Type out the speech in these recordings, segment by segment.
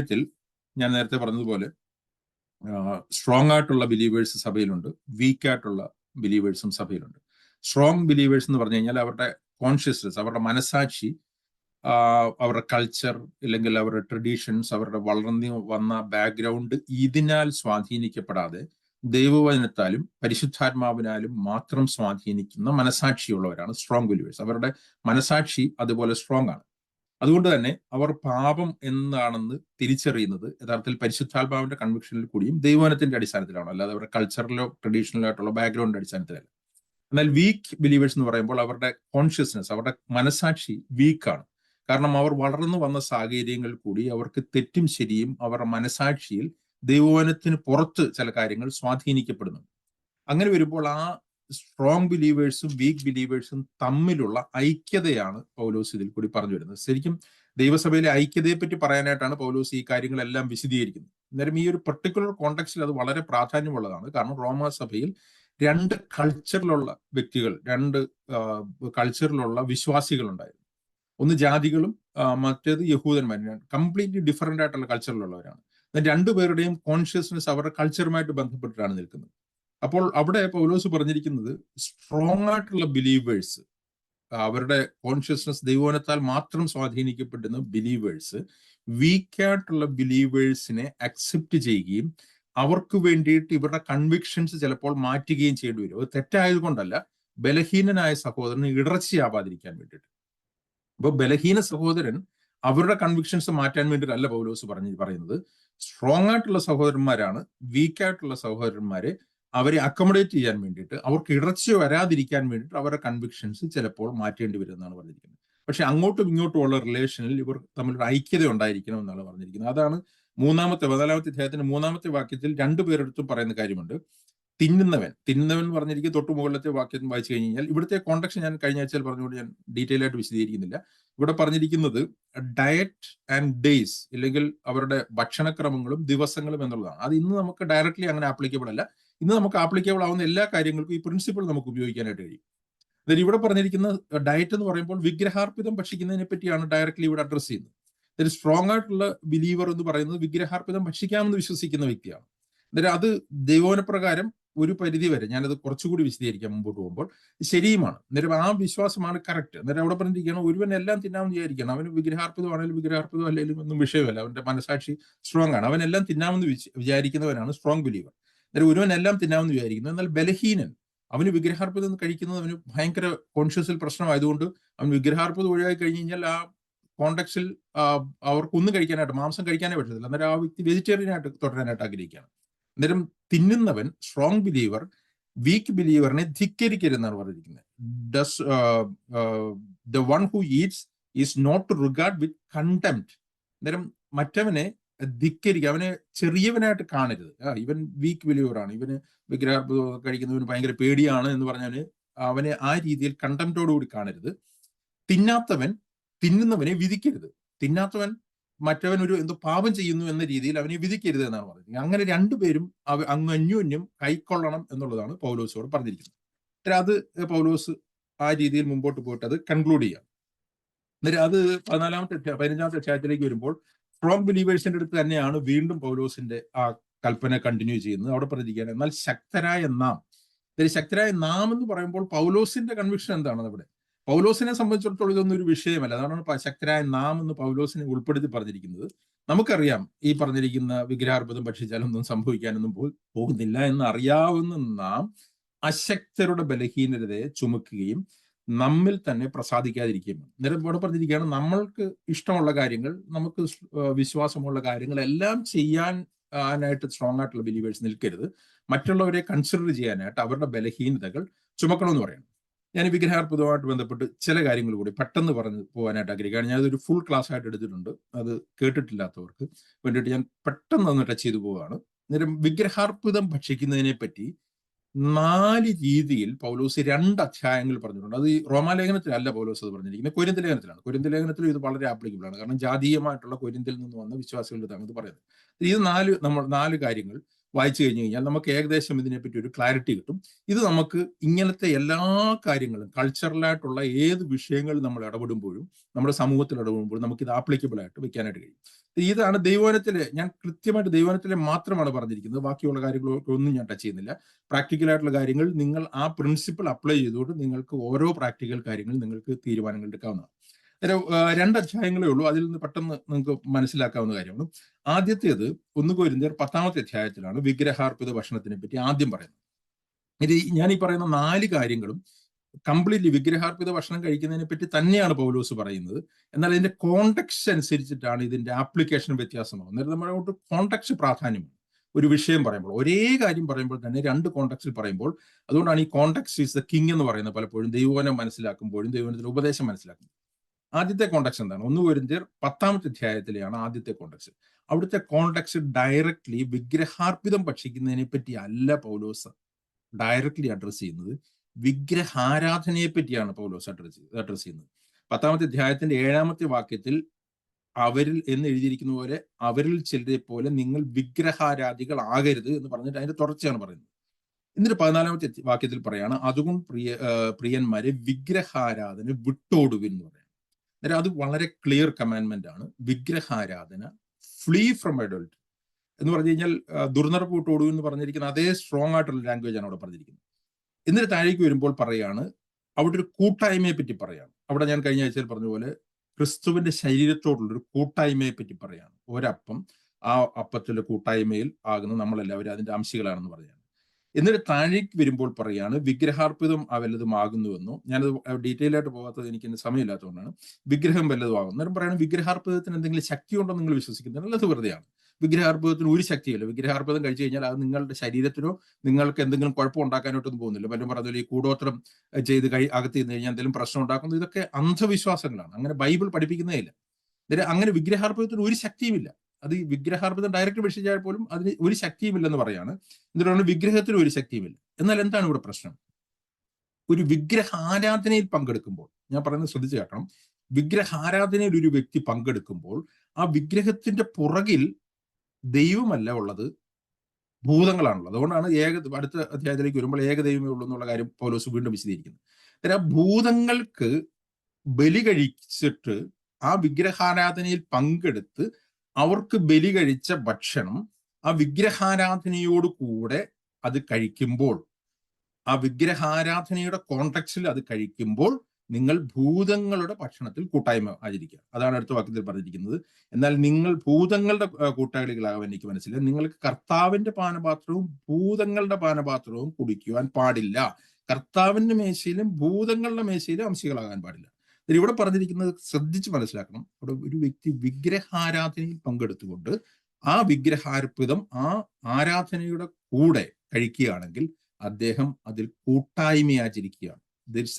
കാര്യത്തിൽ ഞാൻ നേരത്തെ പറഞ്ഞതുപോലെ സ്ട്രോങ് ആയിട്ടുള്ള ബിലീവേഴ്സ് സഭയിലുണ്ട് വീക്ക് ആയിട്ടുള്ള ബിലീവേഴ്സും സഭയിലുണ്ട്. സ്ട്രോങ് ബിലീവേഴ്സ് എന്ന് പറഞ്ഞു കഴിഞ്ഞാൽ അവരുടെ കോൺഷ്യസ്നസ് അവരുടെ മനസാക്ഷി അവരുടെ കൾച്ചർ ഇല്ലെങ്കിൽ അവരുടെ ട്രഡീഷൻസ് അവരുടെ വളർന്നു വന്ന ബാക്ക്ഗ്രൗണ്ട് ഇതിനാൽ സ്വാധീനിക്കപ്പെടാതെ ദൈവവചനത്താലും പരിശുദ്ധാത്മാവിനാലും മാത്രം സ്വാധീനിക്കുന്ന മനസാക്ഷിയുള്ളവരാണ് സ്ട്രോങ് ബിലീവേഴ്സ്. അവരുടെ മനസാക്ഷി അതുപോലെ സ്ട്രോങ് ആണ്. അതുകൊണ്ട് തന്നെ അവർ പാപം എന്താണെന്ന് തിരിച്ചറിയുന്നത് യഥാർത്ഥത്തിൽ പരിശുദ്ധാത്മാവിന്റെ കൺവിക്ഷനിൽ കൂടിയും ദൈവവനത്തിന്റെ അടിസ്ഥാനത്തിലാണ്. അല്ലാതെ അവരുടെ കൾച്ചറലോ ട്രഡീഷണലോ ആയിട്ടുള്ള ബാക്ക്ഗ്രൗണ്ടിന്റെ അടിസ്ഥാനത്തിലല്ല. എന്നാൽ വീക്ക് ബിലീവേഴ്സ് എന്ന് പറയുമ്പോൾ അവരുടെ കോൺഷ്യസ്നെസ് അവരുടെ മനസാക്ഷി വീക്കാണ് കാരണം അവർ വളർന്നു വന്ന സാഹചര്യങ്ങൾ കൂടി അവർക്ക് തെറ്റും ശരിയും അവരുടെ മനസാക്ഷിയിൽ ദൈവവനത്തിന് പുറത്ത് ചില കാര്യങ്ങൾ സ്വാധീനിക്കപ്പെടുന്നു. അങ്ങനെ വരുമ്പോൾ ആ സ്ട്രോങ് ബിലീവേഴ്സും വീക്ക് ബിലീവേഴ്സും തമ്മിലുള്ള ഐക്യതയാണ് പൗലോസ് ഇതിൽ കൂടി പറഞ്ഞു വരുന്നത്. ശരിക്കും ദൈവസഭയിലെ ഐക്യതയെ പറ്റി പറയാനായിട്ടാണ് പൗലോസ് ഈ കാര്യങ്ങളെല്ലാം വിശദീകരിക്കുന്നത്. അന്നേരം ഈ ഒരു പെർട്ടിക്കുലർ കോണ്ടക്സ്റ്റിൽ അത് വളരെ പ്രാധാന്യമുള്ളതാണ്. കാരണം റോമാ സഭയിൽ രണ്ട് കൾച്ചറിലുള്ള വ്യക്തികൾ രണ്ട് കൾച്ചറിലുള്ള വിശ്വാസികളുണ്ടായിരുന്നു. ഒന്ന് ജാതികളും മറ്റേത് യഹൂദന്മാരും. കംപ്ലീറ്റ്ലി ഡിഫറെന്റ് ആയിട്ടുള്ള കൾച്ചറിലുള്ളവരാണ് രണ്ടുപേരുടെയും കോൺഷ്യസ്നെസ് അവരുടെ കൾച്ചറുമായിട്ട് ബന്ധപ്പെട്ടിട്ടാണ് നിൽക്കുന്നത്. അപ്പോൾ അവിടെ പൗലോസ് പറഞ്ഞിരിക്കുന്നത് സ്ട്രോങ് ആയിട്ടുള്ള ബിലീവേഴ്സ് അവരുടെ കോൺഷ്യസ്നസ് ദൈവോനത്താൽ മാത്രം സ്വാധീനിക്കപ്പെടുന്ന ബിലീവേഴ്സ് വീക്കായിട്ടുള്ള ബിലീവേഴ്സിനെ അക്സെപ്റ്റ് ചെയ്യുകയും അവർക്ക് വേണ്ടിയിട്ട് ഇവരുടെ കൺവിക്ഷൻസ് ചിലപ്പോൾ മാറ്റുകയും ചെയ്യേണ്ടി വരും. അത് തെറ്റായതുകൊണ്ടല്ല ബലഹീനനായ സഹോദരന് ഇടർച്ചയാവാതിരിക്കാൻ വേണ്ടിയിട്ട്. അപ്പോൾ ബലഹീന സഹോദരൻ അവരുടെ കൺവിക്ഷൻസ് മാറ്റാൻ വേണ്ടിയിട്ടല്ല പൗലോസ് പറഞ്ഞു പറയുന്നത്. സ്ട്രോങ് ആയിട്ടുള്ള സഹോദരന്മാരാണ് വീക്കായിട്ടുള്ള സഹോദരന്മാരെ അവരെ അക്കോമഡേറ്റ് ചെയ്യാൻ വേണ്ടിയിട്ട് അവർക്ക് ഇടർച്ച വരാതിരിക്കാൻ വേണ്ടിയിട്ട് അവരുടെ കൺവിക്ഷൻസ് ചിലപ്പോൾ മാറ്റേണ്ടി വരും എന്നാണ് പറഞ്ഞിരിക്കുന്നത്. പക്ഷെ അങ്ങോട്ടും ഇങ്ങോട്ടും ഉള്ള റിലേഷനിൽ ഇവർ തമ്മിലൊരു ഐക്യത ഉണ്ടായിരിക്കണം എന്നാണ് പറഞ്ഞിരിക്കുന്നത്. അതാണ് മൂന്നാമത്തെ പതിനാലാമത്തെ അധ്യായത്തിന്റെ മൂന്നാമത്തെ വാക്യത്തിൽ രണ്ടു പേരെടുത്തും പറയുന്ന കാര്യമുണ്ട്. തിന്നുന്നവൻ തിന്നുന്നവൻ പറഞ്ഞിരിക്കും തൊട്ടു മുകളിലത്തെ വാക്യം വായിച്ചു കഴിഞ്ഞാൽ ഇവിടുത്തെ കോണ്ടക്ഷൻ ഞാൻ കഴിഞ്ഞ ആഴ്ചയിൽ പറഞ്ഞുകൊണ്ട് ഞാൻ ഡീറ്റെയിൽ ആയിട്ട് വിശദീകരിക്കുന്നില്ല. ഇവിടെ പറഞ്ഞിരിക്കുന്നത് ഡയറ്റ് ആൻഡ് ഡേയ്സ് ഇല്ലെങ്കിൽ അവരുടെ ഭക്ഷണക്രമങ്ങളും ദിവസങ്ങളും എന്നുള്ളതാണ്. അത് ഇന്ന് നമുക്ക് ഡയറക്ട്ലി അങ്ങനെ ആപ്ലിക്കബിൾ അല്ല. ഇന്ന് നമുക്ക് ആപ്ലിക്കബിൾ ആവുന്ന എല്ലാ കാര്യങ്ങൾക്കും ഈ പ്രിൻസിപ്പിൾ നമുക്ക് ഉപയോഗിക്കാനായിട്ട് കഴിയും. അതായത് ഇവിടെ പറഞ്ഞിരിക്കുന്ന ഡയറ്റ് എന്ന് പറയുമ്പോൾ വിഗ്രഹാർപ്പിതം ഭക്ഷിക്കുന്നതിനെ പറ്റിയാണ് ഡയറക്ട്ലി ഇവിടെ അഡ്രസ് ചെയ്യുന്നത്. അതായത് സ്ട്രോങ് ആയിട്ടുള്ള ബിലീവർ എന്ന് പറയുന്നത് വിഗ്രഹാർപ്പിതം ഭക്ഷിക്കാമെന്ന് വിശ്വസിക്കുന്ന വ്യക്തിയാണ്. അതായത് അത് ദൈവോനപ്രകാരം ഒരു പരിധി വരെ ഞാനത് കുറച്ചുകൂടി വിശദീകരിക്കാൻ മുമ്പോട്ട് പോകുമ്പോൾ ശരിയുമാണ്. അന്നേരം ആ വിശ്വാസമാണ് കറക്റ്റ് അന്നേരം അവിടെ പറഞ്ഞിരിക്കണം ഒരുവൻ എല്ലാം തിന്നാമെന്ന് വിചാരിക്കണം അവന് വിഗ്രഹാർപ്പിതമാണെങ്കിലും വിഗ്രഹാർപ്പിതം അല്ലെങ്കിലും ഒന്നും വിഷയമല്ല. അവന്റെ മനസാക്ഷി സ്ട്രോങ് ആണ്. അവൻ അവനെല്ലാം തിന്നാമെന്ന് വിചാരിക്കുന്നവനാണ് സ്ട്രോങ് ബിലീവർ അന്നേരം ഒരുവൻ എല്ലാം തിന്നാമെന്ന് വിചാരിക്കുന്നു എന്നാൽ ബലഹീനൻ അവന് വിഗ്രഹാർപ്പിതം കഴിക്കുന്നത് അവന് ഭയങ്കര കോൺഷ്യസിൽ പ്രശ്നമായതുകൊണ്ട് അവൻ വിഗ്രഹാർപ്പിതം ഒഴിവായി കഴിഞ്ഞ് കഴിഞ്ഞാൽ ആ കോണ്ടക്സിൽ അവർക്കൊന്നും കഴിക്കാനായിട്ട് മാംസം കഴിക്കാനേ പറ്റത്തില്ല. അന്നേരം ആ വ്യക്തി വെജിറ്റേറിയൻ ആയിട്ട് തുടരാനായിട്ട് ആഗ്രഹിക്കുകയാണ്. അന്നേരം തിന്നുന്നവൻ സ്ട്രോങ് ബിലീവർ വീക്ക് ബിലീവറിനെ ധിക്കരിക്കരുതെന്നാണ് പറഞ്ഞിരിക്കുന്നത്. Does the one who eats is not regard with contempt അന്നേരം മറ്റവനെ ധിക്കരിക്കുക അവനെ ചെറിയവനായിട്ട് കാണരുത്. ഇവൻ വീക്ക് വിലയോറാണ് ഇവന് വിഗ്രഹം കഴിക്കുന്നവന് ഭയങ്കര പേടിയാണ് എന്ന് പറഞ്ഞവന് അവനെ ആ രീതിയിൽ കണ്ടംപ്റ്റോടുകൂടി കാണരുത്. തിന്നാത്തവൻ തിന്നുന്നവനെ വിധിക്കരുത്. തിന്നാത്തവൻ മറ്റവൻ ഒരു എന്തോ പാപം ചെയ്യുന്നു എന്ന രീതിയിൽ അവനെ വിധിക്കരുത് എന്നാണ് പറഞ്ഞത് അങ്ങനെ രണ്ടുപേരും അവ അങ്ങ് അന്യോന്യം കൈക്കൊള്ളണം എന്നുള്ളതാണ് പൗലോസോട് പറഞ്ഞിരിക്കുന്നത്. അത് പൗലോസ് ആ രീതിയിൽ മുമ്പോട്ട് പോയിട്ട് അത് കൺക്ലൂഡ് ചെയ്യാം. എന്നിട്ട് അത് പതിനാലാമത്തെ പതിനഞ്ചാമത്തെ അധ്യായത്തിലേക്ക് വരുമ്പോൾ സ്ട്രോങ് ബിലീവേഴ്സിന്റെ അടുത്ത് തന്നെയാണ് വീണ്ടും പൗലോസിന്റെ ആ കൽപ്പന കണ്ടിന്യൂ ചെയ്യുന്നത്. അവിടെ പറഞ്ഞിരിക്കുകയാണ് എന്നാൽ ശക്തരായ നാം ശക്തരായ നാം എന്ന് പറയുമ്പോൾ പൗലോസിന്റെ കൺവിക്ഷൻ എന്താണ് അവിടെ? പൗലോസിനെ സംബന്ധിച്ചിടത്തോളം ഇതൊന്നും ഒരു വിഷയമല്ല. അതാണ് ശക്തരായ നാം എന്ന് പൗലോസിനെ ഉൾപ്പെടുത്തി പറഞ്ഞിരിക്കുന്നത്. നമുക്കറിയാം ഈ പറഞ്ഞിരിക്കുന്ന വിഗ്രഹാർബുദം ഭക്ഷിച്ചാലൊന്നും സംഭവിക്കാനൊന്നും പോകുന്നില്ല എന്ന് അറിയാവുന്ന നാം അശക്തരുടെ ബലഹീനതയെ ചുമക്കുകയും നമ്മിൽ തന്നെ പ്രസാദിക്കാതിരിക്കുകയും നേരം ഇവിടെ പറഞ്ഞിരിക്കുകയാണ് നമ്മൾക്ക് ഇഷ്ടമുള്ള കാര്യങ്ങൾ നമുക്ക് വിശ്വാസമുള്ള കാര്യങ്ങൾ എല്ലാം ചെയ്യാൻ ആയിട്ട് സ്ട്രോങ് ആയിട്ടുള്ള ബിലീവേഴ്സ് നിൽക്കരുത്. മറ്റുള്ളവരെ കൺസിഡർ ചെയ്യാനായിട്ട് അവരുടെ ബലഹീനതകൾ ചുമക്കണമെന്ന് പറയണം. ഞാൻ വിഗ്രഹാർപ്പുതമായിട്ട് ബന്ധപ്പെട്ട് ചില കാര്യങ്ങൾ കൂടി പെട്ടെന്ന് പറഞ്ഞു പോകാനായിട്ട് ആഗ്രഹിക്കുകയാണ്. ഞാനതൊരു ഫുൾ ക്ലാസ് ആയിട്ട് എടുത്തിട്ടുണ്ട്. അത് കേട്ടിട്ടില്ലാത്തവർക്ക് വേണ്ടിയിട്ട് ഞാൻ പെട്ടെന്ന് ഒന്ന് ടച്ച് ചെയ്തു പോവുകയാണ്. അന്നേരം വിഗ്രഹാർപ്പിതം ഭക്ഷിക്കുന്നതിനെ പറ്റി നാല് രീതിയിൽ പൗലോസ് രണ്ട് അധ്യായങ്ങൾ പറഞ്ഞിട്ടുണ്ട്. അത് ഈ റോമാലേഖനത്തിലല്ല പൗലോസ് അത് പറഞ്ഞിരിക്കുന്നത്. കൊരിന്ത ലേഖനത്തിലാണ്. കൊരിന്ത ലേഖനത്തിലും ഇത് വളരെ ആപ്ലിക്കബിൾ ആണ്. കാരണം ജാതീയമായിട്ടുള്ള കൊരിന്തിൽ നിന്ന് വന്ന വിശ്വാസികളുടെ ഇത് പറയുന്നത്. ഇത് നാല് നമ്മൾ നാല് കാര്യങ്ങൾ വായിച്ചു കഴിഞ്ഞു കഴിഞ്ഞാൽ നമുക്ക് ഏകദേശം ഇതിനെപ്പറ്റി ഒരു ക്ലാരിറ്റി കിട്ടും. ഇത് നമുക്ക് ഇങ്ങനത്തെ എല്ലാ കാര്യങ്ങളും കൾച്ചറലായിട്ടുള്ള ഏത് വിഷയങ്ങൾ നമ്മൾ ഇടപെടുമ്പോഴും നമ്മുടെ സമൂഹത്തിൽ ഇടപെടുമ്പോഴും നമുക്ക് ഇത് ആപ്ലിക്കബിൾ ആയിട്ട് വെക്കാനായിട്ട് കഴിയും. ഇതാണ് ദൈവവനത്തിലെ ഞാൻ കൃത്യമായിട്ട് ദൈവവനത്തിലെ മാത്രമാണ് പറഞ്ഞിരിക്കുന്നത്. ബാക്കിയുള്ള കാര്യങ്ങളൊന്നും ഞാൻ ടച്ച് ചെയ്യുന്നില്ല. പ്രാക്ടിക്കൽ ആയിട്ടുള്ള കാര്യങ്ങൾ നിങ്ങൾ ആ പ്രിൻസിപ്പിൾ അപ്ലൈ ചെയ്തുകൊണ്ട് നിങ്ങൾക്ക് ഓരോ പ്രാക്ടിക്കൽ കാര്യങ്ങൾ നിങ്ങൾക്ക് തീരുമാനങ്ങൾ എടുക്കാവുന്നതാണ്. രണ്ട് അധ്യായങ്ങളേ ഉള്ളൂ. അതിൽ നിന്ന് പെട്ടെന്ന് നിങ്ങൾക്ക് മനസ്സിലാക്കാവുന്ന കാര്യമാണ്. ആദ്യത്തേത് ഒന്ന് കോരിന്ത്യർ പത്താമത്തെ അധ്യായത്തിലാണ് വിഗ്രഹാർപ്പിത ഭക്ഷണത്തിനെ പറ്റി ആദ്യം പറയുന്നത്. ഇത് ഞാൻ ഈ പറയുന്ന നാല് കാര്യങ്ങളും കംപ്ലീറ്റ്ലി വിഗ്രഹാർപ്പിത ഭക്ഷണം കഴിക്കുന്നതിനെ പറ്റി തന്നെയാണ് പൗലോസ് പറയുന്നത്. എന്നാൽ ഇതിന്റെ കോണ്ടക്സ് അനുസരിച്ചിട്ടാണ് ഇതിന്റെ ആപ്ലിക്കേഷൻ വ്യത്യാസമാകും അന്നേരം നമ്മുടെ കോണ്ടക്സ് പ്രാധാന്യമാണ്. ഒരു വിഷയം പറയുമ്പോൾ ഒരേ കാര്യം പറയുമ്പോൾ തന്നെ രണ്ട് കോണ്ടക്സ്റ്റിൽ പറയുമ്പോൾ അതുകൊണ്ടാണ് ഈ കോണ്ടക്സ് ഈസ് ദ കിങ് എന്ന് പറയുന്നത് പലപ്പോഴും ദൈവവനം മനസ്സിലാക്കുമ്പോഴും ദൈവനത്തിന്റെ ഉപദേശം മനസ്സിലാക്കുന്നത് ആദ്യത്തെ കോണ്ടക്സ് എന്താണ്? ഒന്ന് വരുന്നതിർ പത്താമത്തെ അധ്യായത്തിലെയാണ് ആദ്യത്തെ കോണ്ടക്സ് അവിടുത്തെ കോണ്ടക്സ് ഡയറക്ട്ലി വിഗ്രഹാർപ്പിതം ഭക്ഷിക്കുന്നതിനെ പറ്റി അല്ല പൗലോസ് ഡയറക്ട്ലി അഡ്രസ് ചെയ്യുന്നത്. വിഗ്രഹാരാധനയെ പറ്റിയാണ് പൗലോസ് അഡ്രസ് അഡ്രസ് ചെയ്യുന്നത്. പത്താമത്തെ അധ്യായത്തിന്റെ ഏഴാമത്തെ വാക്യത്തിൽ അവരിൽ എന്ന് എഴുതിയിരിക്കുന്ന പോലെ അവരിൽ ചിലരെ പോലെ നിങ്ങൾ വിഗ്രഹാരാധികൾ ആകരുത് എന്ന് പറഞ്ഞിട്ട് അതിന്റെ തുടർച്ചയാണ് പറയുന്നത്. എന്നിട്ട് പതിനാലാമത്തെ വാക്യത്തിൽ പറയാണ് അതുകൊണ്ട് പ്രിയ പ്രിയന്മാരെ വിഗ്രഹാരാധന വിട്ടോടുവിൻ എന്ന് പറയാം അത് വളരെ ക്ലിയർ കമാൻഡ്മെന്റ് ആണ്. വിഗ്രഹാരാധന ഫ്ലീ ഫ്രം അഡൾട്ട് എന്ന് പറഞ്ഞു കഴിഞ്ഞാൽ ദുർനിറപ്പ് വിട്ടോടുവിൻ എന്ന് പറഞ്ഞിരിക്കുന്ന അതേ സ്ട്രോങ് ആയിട്ടുള്ള ലാംഗ്വേജ് ആണ് അവിടെ പറഞ്ഞിരിക്കുന്നത്. എന്നിട്ട് താഴേക്ക് വരുമ്പോൾ പറയാണ് അവിടെ ഒരു കൂട്ടായ്മയെ പറ്റി പറയാണ്. അവിടെ ഞാൻ കഴിഞ്ഞ ആഴ്ചയിൽ പറഞ്ഞ പോലെ ക്രിസ്തുവിന്റെ ശരീരത്തോടുള്ള ഒരു കൂട്ടായ്മയെ പറ്റി പറയാണ്. ഒരപ്പം ആ അപ്പത്തിലെ കൂട്ടായ്മയിൽ ആകുന്ന നമ്മളെല്ലാവരും അതിന്റെ അംശികളാണെന്ന് പറയാണ് എന്നിട്ട് താഴേക്ക് വരുമ്പോൾ പറയാണ് വിഗ്രഹാർപ്പിതം വല്ലതും ആകുന്നുവെന്നോ ഞാനത് ഡീറ്റെയിൽ ആയിട്ട് പോകാത്തത് എനിക്ക് എന്റെ സമയമില്ലാത്തതുകൊണ്ടാണ് വിഗ്രഹം വല്ലതും ആകുന്നു. പറയുന്നത് വിഗ്രഹാർപ്പിതത്തിന് എന്തെങ്കിലും ശക്തി ഉണ്ടോ നിങ്ങൾ വിശ്വസിക്കുന്നില്ല അത് വെറുതെയാണ്. വിഗ്രഹാർപ്പിതത്തിന് ഒരു ശക്തിയില്ല. വിഗ്രഹാർബുദം കഴിച്ചു കഴിഞ്ഞാൽ അത് നിങ്ങളുടെ ശരീരത്തിനോ നിങ്ങൾക്ക് എന്തെങ്കിലും കുഴപ്പം ഉണ്ടാക്കാനായിട്ടൊന്നും പോകുന്നില്ല. പലരും പറഞ്ഞാൽ ഈ കൂടോത്രം ചെയ്ത് കഴി അകത്ത് നിന്ന് കഴിഞ്ഞാൽ എന്തെങ്കിലും പ്രശ്നം ഉണ്ടാക്കുന്നു. ഇതൊക്കെ അന്ധവിശ്വാസങ്ങളാണ്. അങ്ങനെ ബൈബിൾ പഠിപ്പിക്കുന്നേ ഇല്ല. അങ്ങനെ വിഗ്രഹാർബുദത്തിന് ഒരു ശക്തിയുമില്ല. അത് ഈ വിഗ്രഹാർബുദം ഡയറക്റ്റ് വിഷയിച്ചാൽ പോലും അതിന് ഒരു ശക്തിയുമില്ലെന്ന് പറയാണ്. എന്നിട്ടാണ് വിഗ്രഹത്തിന് ഒരു ശക്തിയുമില്ല. എന്നാൽ എന്താണ് ഇവിടെ പ്രശ്നം? ഒരു വിഗ്രഹ ആരാധനയിൽ പങ്കെടുക്കുമ്പോൾ ഞാൻ പറയുന്നത് ശ്രദ്ധിച്ചു കേൾക്കണം. വിഗ്രഹാരാധനയിൽ ഒരു വ്യക്തി പങ്കെടുക്കുമ്പോൾ ആ വിഗ്രഹത്തിന്റെ പുറകിൽ ദൈവമല്ല ഉള്ളത്. ഭൂതങ്ങളാണുള്ളത്. അതുകൊണ്ടാണ് ഏക അടുത്ത അധ്യായത്തിലേക്ക് വരുമ്പോൾ ഏകദൈവമേ ഉള്ളൂ എന്നുള്ള കാര്യം പൗലോസ് വീണ്ടും വിശദീകരിക്കുന്നത്. അന്നേരം ഭൂതങ്ങൾക്ക് ബലി കഴിച്ചിട്ട് ആ വിഗ്രഹാരാധനയിൽ പങ്കെടുത്ത് അവർക്ക് ബലി കഴിച്ച ഭക്ഷണം ആ വിഗ്രഹാരാധനയോട് കൂടെ അത് കഴിക്കുമ്പോൾ ആ വിഗ്രഹാരാധനയുടെ കോണ്ടക്സിൽ അത് കഴിക്കുമ്പോൾ നിങ്ങൾ ഭൂതങ്ങളുടെ ഭക്ഷണത്തിൽ കൂട്ടായ്മ ആചരിക്കുക. അതാണ് അടുത്ത വാക്യത്തിൽ പറഞ്ഞിരിക്കുന്നത്. എന്നാൽ നിങ്ങൾ ഭൂതങ്ങളുടെ കൂട്ടാളികളാകാൻ എനിക്ക് മനസ്സിലായി നിങ്ങൾക്ക് കർത്താവിന്റെ പാനപാത്രവും ഭൂതങ്ങളുടെ പാനപാത്രവും കുടിക്കുവാൻ പാടില്ല. കർത്താവിന്റെ മേശയിലും ഭൂതങ്ങളുടെ മേശയിലും അംശികളാകാൻ പാടില്ല. ഇവിടെ പറഞ്ഞിരിക്കുന്നത് ശ്രദ്ധിച്ച് മനസ്സിലാക്കണം. അവിടെ ഒരു വ്യക്തി വിഗ്രഹാരാധനയിൽ പങ്കെടുത്തുകൊണ്ട് ആ വിഗ്രഹാർപ്പിതം ആ ആരാധനയുടെ കൂടെ കഴിക്കുകയാണെങ്കിൽ അദ്ദേഹം അതിൽ കൂട്ടായ്മ ആചരിക്കുകയാണ്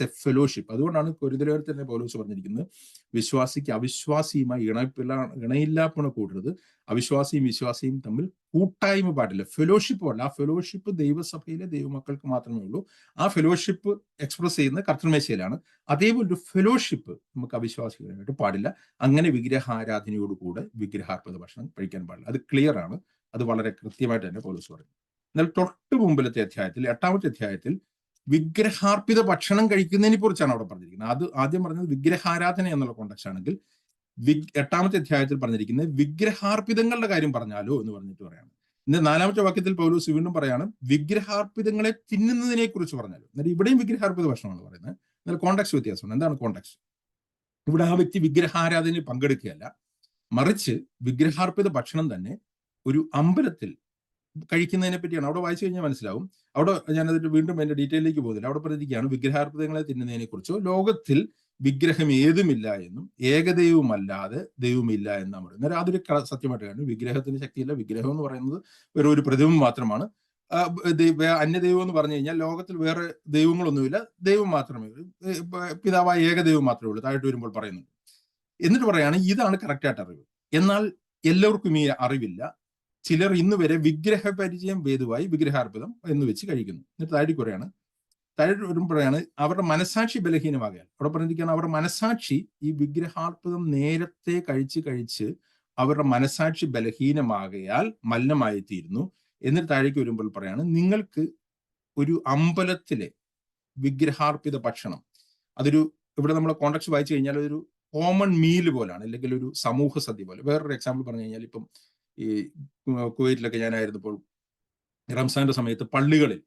ഫെലോഷിപ്പ് അതുകൊണ്ടാണ് കൊരിന്തലേർ തന്നെ പൗലോസ് പറഞ്ഞിരിക്കുന്നത് വിശ്വാസിക്ക് അവിശ്വാസിയുമായി ഇണപ്പില്ല ഇണയില്ലാപ്പണ കൂടരുത്. അവിശ്വാസിയും വിശ്വാസിയും തമ്മിൽ കൂട്ടായ്മ പാടില്ല. ഫെലോഷിപ്പ് പാടില്ല ആ ഫെലോഷിപ്പ് ദൈവസഭയിലെ ദൈവമക്കൾക്ക് മാത്രമേ ഉള്ളൂ. ആ ഫെലോഷിപ്പ് എക്സ്പ്രസ് ചെയ്യുന്ന കർത്തൃമേശയിലാണ് അതേപോലെ ഒരു ഫെലോഷിപ്പ് നമുക്ക് അവിശ്വാസികളായിട്ട് പാടില്ല. അങ്ങനെ വിഗ്രഹാരാധനയോടുകൂടെ വിഗ്രഹാർപ്പത ഭക്ഷണം കഴിക്കാൻ പാടില്ല. അത് ക്ലിയർ ആണ്. അത് വളരെ കൃത്യമായിട്ട് തന്നെ പോലീസ് പറഞ്ഞു. എന്നാൽ തൊട്ട് മുമ്പിലത്തെ അധ്യായത്തിൽ എട്ടാമത്തെ അധ്യായത്തിൽ വിഗ്രഹാർപ്പിത ഭക്ഷണം കഴിക്കുന്നതിനെ കുറിച്ചാണ് അവിടെ പറഞ്ഞിരിക്കുന്നത്. അത് ആദ്യം പറഞ്ഞത് വിഗ്രഹാരാധന എന്നുള്ള കോണ്ടക്സ് ആണെങ്കിൽ എട്ടാമത്തെ അധ്യായത്തിൽ പറഞ്ഞിരിക്കുന്നത് വിഗ്രഹാർപ്പിതങ്ങളുടെ കാര്യം പറഞ്ഞാലോ എന്ന് പറഞ്ഞിട്ട് പറയാണ്. ഇന്ന് നാലാമത്തെ വാക്യത്തിൽ പൗലോസ് വീണ്ടും പറയാണ് വിഗ്രഹാർപ്പിതങ്ങളെ തിന്നുന്നതിനെ കുറിച്ച് പറഞ്ഞാലോ. എന്നാൽ ഇവിടെയും വിഗ്രഹാർപ്പിത ഭക്ഷണമാണ് പറയുന്നത്. എന്നാൽ കോണ്ടക്സ് വ്യത്യാസമാണ് എന്താണ് കോണ്ടക്സ് ഇവിടെ ആ വ്യക്തി വിഗ്രഹാരാധനയിൽ പങ്കെടുക്കുകയല്ല. മറിച്ച് വിഗ്രഹാർപ്പിത ഭക്ഷണം തന്നെ ഒരു അമ്പലത്തിൽ കഴിക്കുന്നതിനെ പറ്റിയാണ്. അവിടെ വായിച്ചു കഴിഞ്ഞാൽ മനസ്സിലാവും. അവിടെ ഞാൻ ഞാനതിന്റെ വീണ്ടും എന്റെ ഡീറ്റെയിലേക്ക് പോകുന്നില്ല അവിടെ പറഞ്ഞിരിക്കുകയാണ് വിഗ്രഹാർപ്പിതങ്ങളെ തിന്നുന്നതിനെ കുറിച്ചോ ലോകത്തിൽ വിഗ്രഹം ഏതുമില്ല എന്നും ഏകദൈവമല്ലാതെ ദൈവമില്ല എന്നാണ് പറയുന്നത് അന്നേരം അതൊരു സത്യമായിട്ട് കാരണം വിഗ്രഹത്തിന് ശക്തിയില്ല. വിഗ്രഹം എന്ന് പറയുന്നത് വെറും ഒരു പ്രതിമ മാത്രമാണ്. അന്യദൈവം എന്ന് പറഞ്ഞു കഴിഞ്ഞാൽ ലോകത്തിൽ വേറെ ദൈവങ്ങളൊന്നുമില്ല. ദൈവം മാത്രമേ ഉള്ളൂ. പിതാവായ ഏകദൈവം മാത്രമേ ഉള്ളൂ. താഴോട്ട് വരുമ്പോൾ പറയുന്നുണ്ട്. എന്നിട്ട് പറയാണ് ഇതാണ് കറക്റ്റായിട്ട് അറിവ്. എന്നാൽ എല്ലാവർക്കും ഈ അറിവില്ല. ചിലർ ഇന്ന് വരെ വിഗ്രഹ പരിചയം വേദുവായി വിഗ്രഹാർപ്പിതം എന്ന് വെച്ച് കഴിക്കുന്നു. എന്നിട്ട് താഴെ കുറയാണ്. താഴെ വരുമ്പോഴാണ് അവരുടെ മനസാക്ഷി ബലഹീനമാകയാൽ അവിടെ പറഞ്ഞിരിക്കുകയാണ് അവരുടെ മനസാക്ഷി ഈ വിഗ്രഹാർപ്പിതം നേരത്തെ കഴിച്ച് കഴിച്ച് അവരുടെ മനസാക്ഷി ബലഹീനമാകയാൽ മലിനമായി തീരുന്നു എന്നിട്ട് താഴേക്ക് വരുമ്പോൾ പറയാണ് നിങ്ങൾക്ക് ഒരു അമ്പലത്തിലെ വിഗ്രഹാർപ്പിത ഭക്ഷണം അതൊരു ഇവിടെ നമ്മൾ കോൺടാക്ട് വായിച്ചു കഴിഞ്ഞാൽ ഒരു കോമൺ മീൽ പോലാണ് അല്ലെങ്കിൽ ഒരു സമൂഹ സദ്യ പോലെ. വേറൊരു എക്സാമ്പിൾ പറഞ്ഞു കഴിഞ്ഞാൽ ഇപ്പം ഈ കുവൈറ്റിലൊക്കെ ഞാനായിരുന്നപ്പോൾ റംസാന്റെ സമയത്ത് പള്ളികളിൽ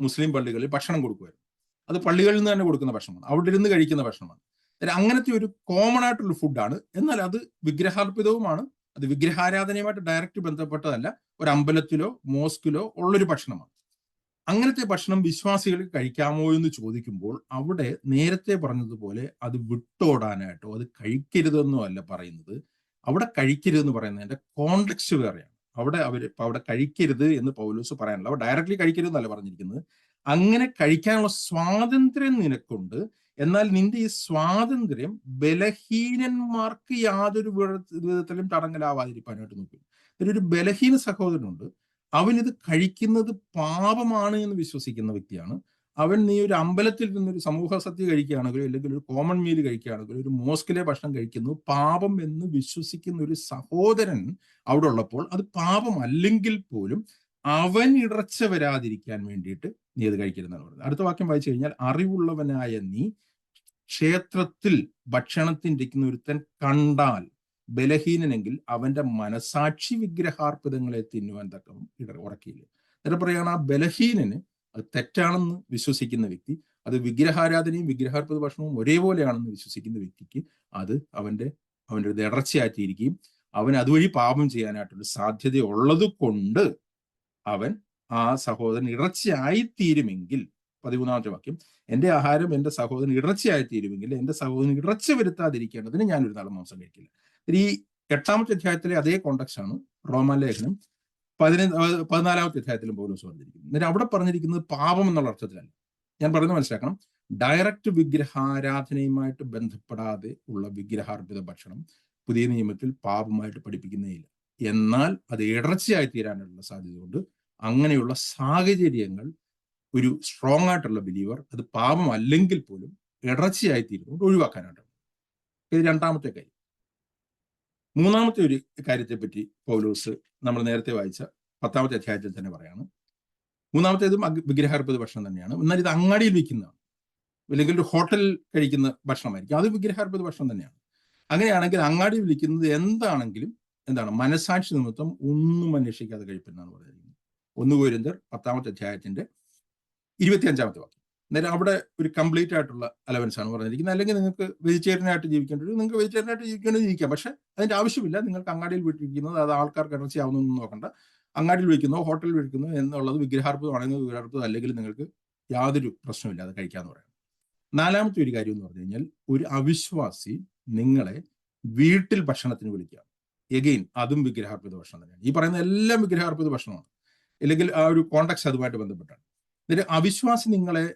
മുസ്ലിം പള്ളികളിൽ ഭക്ഷണം കൊടുക്കുമായിരുന്നു അത് പള്ളികളിൽ നിന്ന് തന്നെ കൊടുക്കുന്ന ഭക്ഷണമാണ്. അവിടെ ഇരുന്ന് കഴിക്കുന്ന ഭക്ഷണമാണ്. അങ്ങനത്തെ ഒരു കോമൺ ആയിട്ടുള്ള ഫുഡാണ് എന്നാൽ അത് വിഗ്രഹാർപ്പിതവുമാണ്. അത് വിഗ്രഹാരാധനയുമായിട്ട് ഡയറക്റ്റ് ബന്ധപ്പെട്ടതല്ല. ഒരു അമ്പലത്തിലോ മോസ്കിലോ ഉള്ളൊരു ഭക്ഷണമാണ്. അങ്ങനത്തെ ഭക്ഷണം വിശ്വാസികൾക്ക് കഴിക്കാമോ എന്ന് ചോദിക്കുമ്പോൾ അവിടെ നേരത്തെ പറഞ്ഞതുപോലെ അത് വിട്ടോടാനായിട്ടോ അത് കഴിക്കരുതെന്നോ അല്ല പറയുന്നത്. അവിടെ കഴിക്കരുത് എന്ന് പറയുന്നതിന്റെ കോൺടെക്സ്റ്റ് വേറെയാണ്. അവിടെ അവർ അവിടെ കഴിക്കരുത് എന്ന് പൗലോസ് പറയാനുള്ള അവർ ഡയറക്റ്റ്ലി കഴിക്കരുതെന്നല്ല പറഞ്ഞിരിക്കുന്നത്. അങ്ങനെ കഴിക്കാനുള്ള സ്വാതന്ത്ര്യം നിനക്കുണ്ട്. എന്നാൽ നിന്റെ ഈ സ്വാതന്ത്ര്യം ബലഹീനന്മാർക്ക് യാതൊരു വിധത്തിലും തടങ്കലാവാതിരിക്കാനായിട്ട് നോക്കും ഒരു ബലഹീന സഹോദരനുണ്ട്. അവനിത് കഴിക്കുന്നത് പാപമാണ് എന്ന് വിശ്വസിക്കുന്ന വ്യക്തിയാണ്. അവൻ നീ ഒരു അമ്പലത്തിൽ നിന്നൊരു സമൂഹ സത്യ കഴിക്കുകയാണെങ്കിൽ അല്ലെങ്കിൽ ഒരു കോമൺ മീൽ കഴിക്കുകയാണെങ്കിൽ ഒരു മോസ്കിലെ ഭക്ഷണം കഴിക്കുന്നു പാപം എന്ന് വിശ്വസിക്കുന്ന ഒരു സഹോദരൻ അവിടെ ഉള്ളപ്പോൾ അത് പാപം അല്ലെങ്കിൽ പോലും അവൻ ഇടർച്ച വരാതിരിക്കാൻ വേണ്ടിയിട്ട് നീ അത് കഴിക്കരുതെന്നാണ് പറയുന്നത് അടുത്ത വാക്യം വായിച്ചു കഴിഞ്ഞാൽ അറിവുള്ളവനായ നീ ക്ഷേത്രത്തിൽ ഇരിക്കുന്ന ഒരുത്തൻ കണ്ടാൽ ബലഹീനനെങ്കിൽ അവന്റെ മനസാക്ഷി വിഗ്രഹാർപ്പിതങ്ങളെ തിന്നുവാൻ തക്കവും ഇട ഉറക്കിയില്ല. എന്നിട്ട് പറയുകയാണ് ആ ബലഹീനന് അത് തെറ്റാണെന്ന് വിശ്വസിക്കുന്ന വ്യക്തി അത് വിഗ്രഹാരാധനയും വിഗ്രഹാർപ്പത ഭക്ഷണവും ഒരേപോലെയാണെന്ന് വിശ്വസിക്കുന്ന വ്യക്തിക്ക് അത് അവന്റെ അവന്റെ ഒരു ഇടർച്ചയാറ്റിയിരിക്കുകയും അവൻ അതുവഴി പാപം ചെയ്യാനായിട്ടുള്ള സാധ്യത ഉള്ളത് കൊണ്ട് അവൻ ആ സഹോദരൻ ഇടർച്ചയായിത്തീരുമെങ്കിൽ പതിമൂന്നാമത്തെ വാക്യം എന്റെ ആഹാരം എന്റെ സഹോദരൻ ഇടർച്ചയായിത്തീരുമെങ്കിൽ എന്റെ സഹോദരൻ ഇടർച്ച വരുത്താതിരിക്കേണ്ടതിന് ഞാൻ ഒരു നാളും മാംസം കഴിക്കില്ല. ഈ എട്ടാമത്തെ അധ്യായത്തിലെ അതേ കോണ്ടക്സ്റ്റ് ആണ് റോമാലേഖനം പതിനഞ്ച് പതിനാലാമത്തെ അധ്യായത്തിലും പൗലോസ് പറഞ്ഞിരിക്കുന്നു. എന്നിട്ട് അവിടെ പറഞ്ഞിരിക്കുന്നത് പാപം എന്നുള്ള അർത്ഥത്തിലല്ല. ഞാൻ പറയുന്നത് മനസ്സിലാക്കണം. ഡയറക്റ്റ് വിഗ്രഹാരാധനയുമായിട്ട് ബന്ധപ്പെടാതെ ഉള്ള വിഗ്രഹാർപ്പിത ഭക്ഷണം പുതിയ നിയമത്തിൽ പാപമായിട്ട് പഠിപ്പിക്കുന്നേയില്ല. എന്നാൽ അത് ഇടർച്ചയായി തീരാനുള്ള സാധ്യത കൊണ്ട് അങ്ങനെയുള്ള സാഹചര്യങ്ങൾ ഒരു സ്ട്രോങ് ആയിട്ടുള്ള ബിലീവർ അത് പാപം അല്ലെങ്കിൽ പോലും ഇടർച്ചയായി തീരുന്നുകൊണ്ട് ഒഴിവാക്കാനായിട്ടാണ് ഇത് രണ്ടാമത്തെ കാര്യം. മൂന്നാമത്തെ ഒരു കാര്യത്തെ പറ്റി പൗലോസ് നമ്മൾ നേരത്തെ വായിച്ച പത്താമത്തെ അധ്യായത്തിൽ തന്നെ പറയാണ്. മൂന്നാമത്തേതും വിഗ്രഹാർപ്പിത ഭക്ഷണം തന്നെയാണ്. എന്നാൽ ഇത് അങ്ങാടിയിൽ വിൽക്കുന്നതാണ് അല്ലെങ്കിൽ ഒരു ഹോട്ടലിൽ കഴിക്കുന്ന ഭക്ഷണമായിരിക്കും. അത് വിഗ്രഹാർപ്പിത ഭക്ഷണം തന്നെയാണ്. അങ്ങനെയാണെങ്കിൽ അങ്ങാടി വിളിക്കുന്നത് എന്താണെങ്കിലും എന്താണ് മനസാക്ഷി നിമിത്തം ഒന്നും അന്വേഷിക്കാതെ കഴിപ്പെന്നാണ് പറയുന്നത്. ഒന്ന് പത്താമത്തെ അധ്യായത്തിന്റെ ഇരുപത്തിയഞ്ചാമത്തെ വാക്യം. അന്നേരം അവിടെ ഒരു കംപ്ലീറ്റ് ആയിട്ടുള്ള അലവൻസ് ആണ് പറഞ്ഞിരിക്കുന്നത്. അല്ലെങ്കിൽ നിങ്ങൾക്ക് വെജിറ്റേറിയൻ ആയിട്ട് ജീവിക്കേണ്ടി വരും നിങ്ങൾക്ക് വെജിറ്റേറിയൻ ആയിട്ട് ജീവിക്കേണ്ടി ജീവിക്കാം. പക്ഷെ അതിന്റെ ആവശ്യമില്ല. നിങ്ങൾക്ക് അങ്ങാടിയിൽ വിട്ടിരിക്കുന്നത് അത് ആൾക്കാർക്ക് ഇടർച്ചയാവുന്നൊന്നും നോക്കണ്ട. അങ്ങാടിയിൽ വിളിക്കുന്നു ഹോട്ടലിൽ വിളിക്കുന്നു എന്നുള്ളത് വിഗ്രഹാർപ്പമാണെങ്കിൽ വിഗ്രഹാർപ്പം അല്ലെങ്കിൽ നിങ്ങൾക്ക് യാതൊരു പ്രശ്നമില്ല അത് കഴിക്കാന്ന് പറയാം. നാലാമത്തെ ഒരു കാര്യം എന്ന് പറഞ്ഞു കഴിഞ്ഞാൽ ഒരു അവിശ്വാസി നിങ്ങളെ വീട്ടിൽ ഭക്ഷണത്തിന് വിളിക്കാം എഗെയിൻ അതും വിഗ്രഹാർപ്പിത ഭക്ഷണം തന്നെയാണ്. ഈ പറയുന്ന എല്ലാം വിഗ്രഹാർപ്പിത ഭക്ഷണമാണ്. അല്ലെങ്കിൽ ആ ഒരു കോണ്ടാക്ട് അതുമായിട്ട് ബന്ധപ്പെട്ടാണ്. എന്നിട്ട് അവിശ്വാസി നിങ്ങളെ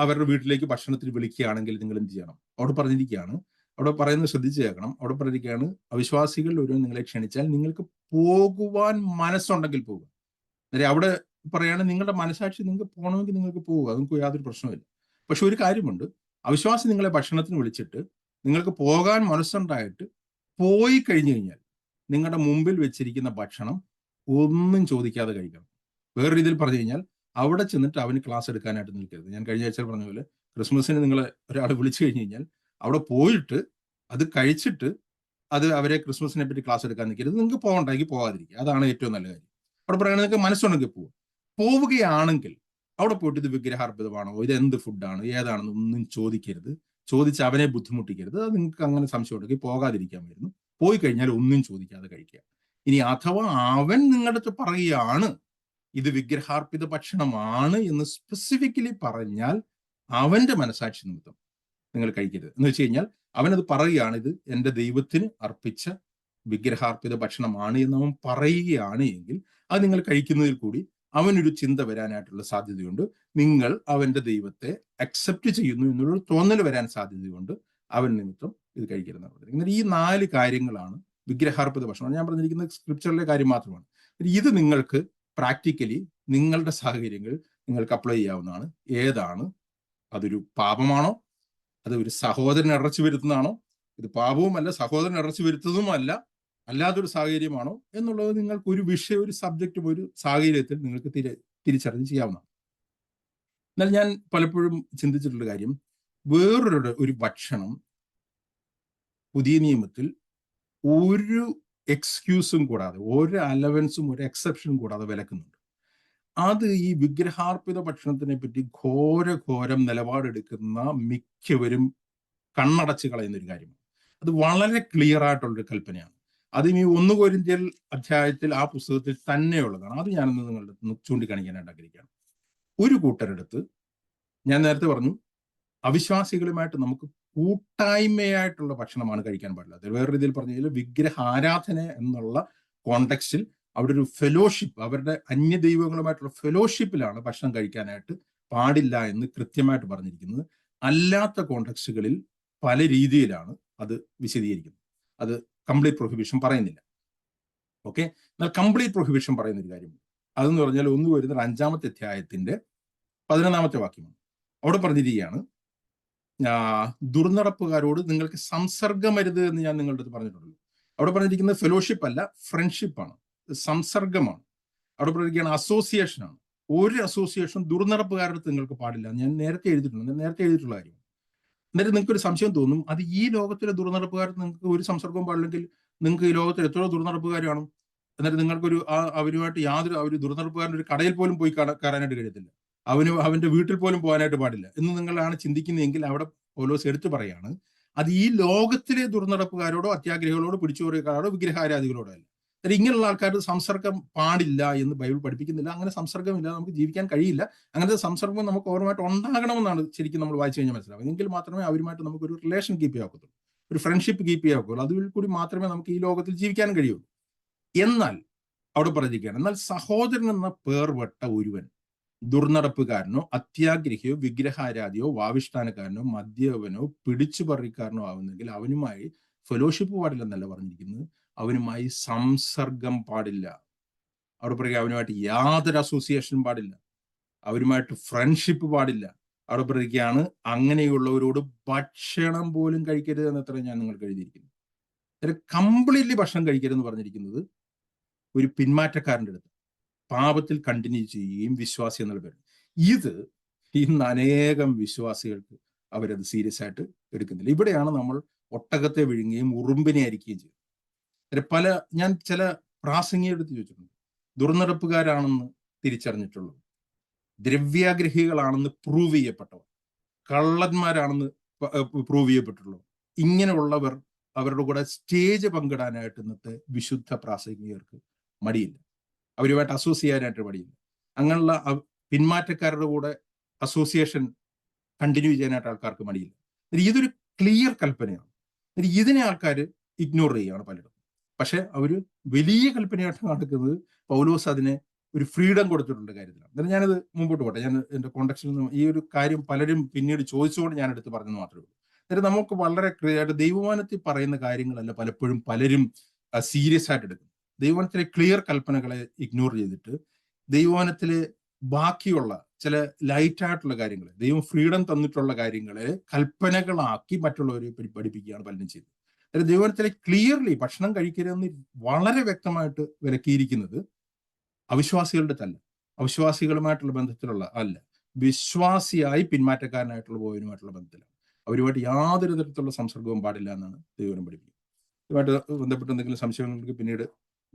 അവരുടെ വീട്ടിലേക്ക് ഭക്ഷണത്തിന് വിളിക്കുകയാണെങ്കിൽ നിങ്ങൾ എന്ത് ചെയ്യണം? അവിടെ പറഞ്ഞിരിക്കുകയാണ്. അവിടെ പറയുന്നത് ശ്രദ്ധിച്ചു കേൾക്കണം. അവിടെ പറഞ്ഞിരിക്കുകയാണ് അവിശ്വാസികൾ ഒരു നിങ്ങളെ ക്ഷണിച്ചാൽ നിങ്ങൾക്ക് പോകുവാൻ മനസ്സുണ്ടെങ്കിൽ പോകുക. അന്നേരം അവിടെ പറയുകയാണ് നിങ്ങളുടെ മനസാക്ഷി നിങ്ങൾക്ക് പോകണമെങ്കിൽ നിങ്ങൾക്ക് പോവുക നിങ്ങൾക്ക് യാതൊരു പ്രശ്നമില്ല പക്ഷെ ഒരു കാര്യമുണ്ട്. അവിശ്വാസി നിങ്ങളെ ഭക്ഷണത്തിന് വിളിച്ചിട്ട് നിങ്ങൾക്ക് പോകാൻ മനസ്സുണ്ടായിട്ട് പോയി കഴിഞ്ഞു കഴിഞ്ഞാൽ നിങ്ങളുടെ മുമ്പിൽ വെച്ചിരിക്കുന്ന ഭക്ഷണം ഒന്നും ചോദിക്കാതെ കഴിക്കണം. വേറെ രീതിയിൽ പറഞ്ഞു കഴിഞ്ഞാൽ അവിടെ ചെന്നിട്ട് അവന് ക്ലാസ് എടുക്കാനായിട്ട് നിൽക്കരുത്. ഞാൻ കഴിഞ്ഞ ആഴ്ച പറഞ്ഞ പോലെ ക്രിസ്മസിന് നിങ്ങൾ ഒരാൾ വിളിച്ചു കഴിഞ്ഞ് കഴിഞ്ഞാൽ അവിടെ പോയിട്ട് അത് കഴിച്ചിട്ട് അത് അവരെ ക്രിസ്മസിനെ പറ്റി ക്ലാസ് എടുക്കാൻ നിൽക്കരുത്. നിങ്ങൾക്ക് പോകണ്ടെങ്കിൽ പോകാതിരിക്കുക. അതാണ് ഏറ്റവും നല്ല കാര്യം. അവിടെ പറയുന്നത് നിങ്ങൾക്ക് മനസ്സുണ്ടെങ്കിൽ പോവുക പോവുകയാണെങ്കിൽ അവിടെ പോയിട്ട് ഇത് വിഗ്രഹാർപ്പിതമാണോ ഇത് എന്ത് ഫുഡാണ് ഏതാണെന്ന് ഒന്നും ചോദിക്കരുത്. ചോദിച്ച് അവനെ ബുദ്ധിമുട്ടിക്കരുത്. അത് നിങ്ങൾക്ക് അങ്ങനെ സംശയം ഉണ്ടെങ്കിൽ പോകാതിരിക്കാൻ വരുന്നു. പോയി കഴിഞ്ഞാൽ ഒന്നും ചോദിക്കാതെ കഴിക്കുക. ഇനി അഥവാ അവൻ നിങ്ങളുടെ അടുത്ത് പറയുകയാണ് ഇത് വിഗ്രഹാർപ്പിത ഭക്ഷണമാണ് എന്ന് സ്പെസിഫിക്കലി പറഞ്ഞാൽ അവന്റെ മനസാക്ഷി നിമിത്തം നിങ്ങൾ കഴിക്കരുത്. എന്ന് വെച്ച് കഴിഞ്ഞാൽ അവനത് പറയുകയാണ് ഇത് എന്റെ ദൈവത്തിന് അർപ്പിച്ച വിഗ്രഹാർപ്പിത ഭക്ഷണമാണ് എന്ന് അവൻ പറയുകയാണ് എങ്കിൽ അത് നിങ്ങൾ കഴിക്കുന്നതിൽ കൂടി അവനൊരു ചിന്ത വരാനായിട്ടുള്ള സാധ്യതയുണ്ട്. നിങ്ങൾ അവന്റെ ദൈവത്തെ അക്സെപ്റ്റ് ചെയ്യുന്നു എന്നുള്ളൊരു തോന്നൽ വരാൻ സാധ്യതയുണ്ട്. അവൻ നിമിത്തം ഇത് കഴിക്കരുതെന്നാണ് പറഞ്ഞിരിക്കുന്നത് ഈ നാല് കാര്യങ്ങളാണ് വിഗ്രഹാർപ്പിത ഭക്ഷണം. ഞാൻ പറഞ്ഞിരിക്കുന്നത് സ്ക്രിപ്ചറിലെ കാര്യം മാത്രമാണ്. ഇത് നിങ്ങൾക്ക് പ്രാക്ടിക്കലി നിങ്ങളുടെ സാഹചര്യങ്ങൾ നിങ്ങൾക്ക് അപ്ലൈ ചെയ്യാവുന്നതാണ്. ഏതാണ്? അതൊരു പാപമാണോ? അത് ഒരു സഹോദരൻ ഇടർച്ചു വരുത്തുന്നതാണോ? ഇത് പാപവുമല്ല സഹോദരൻ ഇടർച്ചു വരുത്തുന്നതുമല്ല അല്ലാതൊരു സാഹചര്യമാണോ എന്നുള്ളത് നിങ്ങൾക്ക് ഒരു വിഷയം ഒരു സബ്ജക്റ്റും ഒരു സാഹചര്യത്തിൽ നിങ്ങൾക്ക് തിരി തിരിച്ചറിഞ്ഞ് ചെയ്യാവുന്നതാണ്. എന്നാൽ ഞാൻ പലപ്പോഴും ചിന്തിച്ചിട്ടുള്ള കാര്യം വേറൊരു ഒരു ഭക്ഷണം പുതിയ നിയമത്തിൽ ഒരു എക്സ്ക്യൂസും കൂടാതെ ഒരു അലവൻസും ഒരു എക്സെപ്ഷനും കൂടാതെ വിലക്കുന്നുണ്ട്. അത് ഈ വിഗ്രഹാർപ്പിത ഭക്ഷണത്തിനെ പറ്റി ഘോര ഘോരം നിലപാടെടുക്കുന്ന മിക്കവരും കണ്ണടച്ച് കളയുന്ന ഒരു കാര്യമാണ്. അത് വളരെ ക്ലിയർ ആയിട്ടുള്ളൊരു കൽപ്പനയാണ്. അതും ഈ ഒന്ന് കോരിന്ത്യൽ അധ്യായത്തിൽ ആ പുസ്തകത്തിൽ തന്നെയുള്ളതാണ്. അത് ഞാനൊന്ന് നിങ്ങളുടെ ചൂണ്ടിക്കാണിക്കാനായിട്ട് ആഗ്രഹിക്കുകയാണ്. ഒരു കൂട്ടരെടുത്ത് ഞാൻ നേരത്തെ പറഞ്ഞു അവിശ്വാസികളുമായിട്ട് നമുക്ക് കൂട്ടായ്മയായിട്ടുള്ള ഭക്ഷണമാണ് കഴിക്കാൻ പാടില്ല. വേറെ രീതിയിൽ പറഞ്ഞാൽ വിഗ്രഹാരാധന എന്നുള്ള കോണ്ടെക്സ്റ്റിൽ അവിടെ ഒരു ഫെലോഷിപ്പ് അവരുടെ അന്യ ദൈവങ്ങളുമായിട്ടുള്ള ഫെലോഷിപ്പിലാണ് ഭക്ഷണം കഴിക്കാനായിട്ട് പാടില്ല എന്ന് കൃത്യമായിട്ട് പറഞ്ഞിരിക്കുന്നത്. അല്ലാത്ത കോണ്ടെക്സ്റ്റുകളിൽ പല രീതിയിലാണ് അത് വിശദീകരിക്കുന്നത്. അത് കംപ്ലീറ്റ് പ്രൊഹിബിഷൻ പറയുന്നില്ല. ഓക്കെ എന്നാൽ കംപ്ലീറ്റ് പ്രൊഹിബിഷൻ പറയുന്ന ഒരു കാര്യമുണ്ട്. അതെന്ന് പറഞ്ഞാൽ ഒന്ന് വരുന്നത് അഞ്ചാമത്തെ അധ്യായത്തിന്റെ പതിനൊന്നാമത്തെ വാക്യമാണ്. അവിടെ പറഞ്ഞിരിക്കുകയാണ് ദുർനടപ്പുകാരോട് നിങ്ങൾക്ക് സംസർഗമരുത് എന്ന് ഞാൻ നിങ്ങളുടെ അടുത്ത് പറഞ്ഞിട്ടുള്ളൂ അവിടെ പറഞ്ഞിരിക്കുന്നത് ഫെലോഷിപ്പ് അല്ല ഫ്രണ്ട്ഷിപ്പാണ് സംസർഗമാണ്. അവിടെ പറഞ്ഞിരിക്കുകയാണ് അസോസിയേഷനാണ് ഒരു അസോസിയേഷൻ ദുർനടപ്പുകാരുടെ അടുത്ത് നിങ്ങൾക്ക് പാടില്ല ഞാൻ നേരത്തെ എഴുതിയിട്ടുണ്ട്. നേരത്തെ എഴുതിയിട്ടുള്ള കാര്യം. എന്നിട്ട് നിങ്ങൾക്ക് ഒരു സംശയം തോന്നും അത് ഈ ലോകത്തിലെ ദുർനടപ്പുകാർ നിങ്ങൾക്ക് ഒരു സംസർഗവും പാടില്ലെങ്കിൽ നിങ്ങൾക്ക് ഈ ലോകത്തിൽ എത്ര ദുർനടപ്പുകാർ കാണും. എന്നിട്ട് നിങ്ങൾക്കൊരു അവരുമായിട്ട് യാതൊരു അവർ ദുർനടപ്പുകാരന്റെ ഒരു കടയിൽ പോലും പോയി കയറാനായിട്ട് കഴിയത്തില്ല. അവന് അവന്റെ വീട്ടിൽ പോലും പോകാനായിട്ട് പാടില്ല. എന്ന് നിങ്ങളാണ് ചിന്തിക്കുന്നതെങ്കിൽ അവിടെ പോലോസ് എടുത്തു പറയാണ് അത് ഈ ലോകത്തിലെ ദുർനടപ്പുകാരോടോ അത്യാഗ്രഹികളോടോ പിടിച്ചുപറിക്കാരോടോ വിഗ്രഹാരാധികളോടോ അല്ല. ഇങ്ങനെയുള്ള ആൾക്കാരുടെ സംസർഗം പാടില്ല എന്ന് ബൈബിൾ പഠിപ്പിക്കുന്നില്ല. അങ്ങനെ സംസർഗമില്ല നമുക്ക് ജീവിക്കാൻ കഴിയില്ല. അങ്ങനത്തെ സംസർഗം നമുക്ക് ഓർമ്മയായിട്ട് ഉണ്ടാകണമെന്നാണ് ശരിക്കും നമ്മൾ വായിച്ചു കഴിഞ്ഞാൽ മനസ്സിലാവും എങ്കിൽ മാത്രമേ അവരുമായിട്ട് നമുക്ക് ഒരു റിലേഷൻ കീപ്പ് ചെയ്യാക്കത്തുള്ളൂ ഒരു ഫ്രണ്ട്ഷിപ്പ് കീപ്പ് ചെയ്യാക്കുള്ളൂ അതിൽ കൂടി മാത്രമേ നമുക്ക് ഈ ലോകത്തിൽ ജീവിക്കാൻ കഴിയുള്ളൂ. എന്നാൽ അവിടെ പറഞ്ഞിരിക്കുകയാണ് എന്നാൽ സഹോദരൻ എന്ന പേർവട്ട ഒരുവൻ ദുർനടപ്പുകാരനോ അത്യാഗ്രഹിയോ വിഗ്രഹാരാധിയോ വാവിഷ്ഠാനക്കാരനോ മദ്യവനോ പിടിച്ചുപറിക്കാരനോ ആവുന്നെങ്കിൽ അവനുമായി ഫെലോഷിപ്പ് പാടില്ലെന്നല്ല പറഞ്ഞിരിക്കുന്നത്. അവനുമായി സംസർഗം പാടില്ല. അവിടെ പറയുക അവനുമായിട്ട് യാതൊരു അസോസിയേഷനും പാടില്ല. അവരുമായിട്ട് ഫ്രണ്ട്ഷിപ്പ് പാടില്ല. അവിടെ പറയുകയാണ് അങ്ങനെയുള്ളവരോട് ഭക്ഷണം പോലും കഴിക്കരുത് എന്നത്ര ഞാൻ നിങ്ങൾക്ക് എഴുതിയിരിക്കുന്നു. കംപ്ലീറ്റ്ലി ഭക്ഷണം കഴിക്കരുതെന്ന് പറഞ്ഞിരിക്കുന്നത് ഒരു പിന്മാറ്റക്കാരന്റെ അടുത്ത്. പാപത്തിൽ കണ്ടിന്യൂ ചെയ്യുകയും വിശ്വാസി എന്നുള്ള പേര് ഇത് ഇന്ന് അനേകം വിശ്വാസികൾക്ക് അവരത് സീരിയസ് ആയിട്ട് എടുക്കുന്നില്ല. ഇവിടെയാണ് നമ്മൾ ഒട്ടകത്തെ വിഴുങ്ങുകയും ഉറുമ്പിനെ അരിക്കുകയും ചെയ്യുന്നത്. പല ഞാൻ ചില പ്രാസംഗിക എടുത്ത് ചോദിച്ചിട്ടുണ്ട്. ദുർനടപ്പുകാരാണെന്ന് തിരിച്ചറിഞ്ഞിട്ടുള്ളൂ ദ്രവ്യാഗ്രഹികളാണെന്ന് പ്രൂവ് ചെയ്യപ്പെട്ടവർ. കള്ളന്മാരാണെന്ന് പ്രൂവ് ചെയ്യപ്പെട്ടുള്ളൂ ഇങ്ങനെയുള്ളവർ അവരുടെ കൂടെ സ്റ്റേജ് പങ്കിടാനായിട്ട് ഇന്നത്തെ വിശുദ്ധ പ്രാസംഗികർക്ക് മടിയില്ല. അവരുമായിട്ട് അസോസിയേറ്റ് മടിയില്ല അങ്ങനെയുള്ള പിന്മാറ്റക്കാരുടെ കൂടെ അസോസിയേഷൻ കണ്ടിന്യൂ ചെയ്യാനായിട്ട് ആൾക്കാർക്ക് മടിയില്ല. ഇതൊരു ക്ലിയർ കൽപ്പനയാണ്. ഇതിനെ ആൾക്കാർ ഇഗ്നോർ ചെയ്യുകയാണ് പലരും. പക്ഷെ അവർ വലിയ കൽപ്പനയായിട്ട് നടക്കുന്നത് പൗലോസ് അതിനെ ഒരു ഫ്രീഡം കൊടുത്തിട്ടുണ്ട് കാര്യത്തിലാണ്. എന്നാലും ഞാനത് മുമ്പോട്ട് പോട്ടെ. ഞാൻ എന്റെ കോണ്ടക്സിൽ നിന്ന് ഈ ഒരു കാര്യം പലരും പിന്നീട് ചോദിച്ചുകൊണ്ട് ഞാൻ എടുത്ത് പറഞ്ഞെന്ന് മാത്രമേ ഉള്ളൂ. എന്നിട്ട് നമുക്ക് വളരെ ക്ലിയർ ആയിട്ട് ദൈവമാനത്തിൽ പറയുന്ന കാര്യങ്ങളല്ല പലപ്പോഴും പലരും സീരിയസ് ആയിട്ട് എടുക്കും ദൈവമാനത്തിലെ ക്ലിയർ കൽപ്പനകളെ ഇഗ്നോർ ചെയ്തിട്ട് ദൈവനത്തിലെ ബാക്കിയുള്ള ചില ലൈറ്റ് ആയിട്ടുള്ള കാര്യങ്ങൾ ദൈവം ഫ്രീഡം തന്നിട്ടുള്ള കാര്യങ്ങളെ കൽപ്പനകളാക്കി മറ്റുള്ളവരെ പഠി- പഠിപ്പിക്കുകയാണ് പലരും ചെയ്തത് അതായത് ദൈവത്തിലെ ക്ലിയർലി ഭക്ഷണം കഴിക്കരുതെന്ന് വളരെ വ്യക്തമായിട്ട് വിലക്കിയിരിക്കുന്നത് അവിശ്വാസികളുടെ തല്ല. അവിശ്വാസികളുമായിട്ടുള്ള ബന്ധത്തിലുള്ള അല്ല. വിശ്വാസിയായി പിന്മാറ്റക്കാരനായിട്ടുള്ള പോയവനുമായിട്ടുള്ള ബന്ധത്തിലാണ്. അവരുമായിട്ട് യാതൊരു തരത്തിലുള്ള സംസർഗവും പാടില്ല എന്നാണ് ദൈവം പഠിപ്പിക്കുന്നത്. ഇതുമായിട്ട് ബന്ധപ്പെട്ട് എന്തെങ്കിലും സംശയങ്ങൾക്ക് പിന്നീട്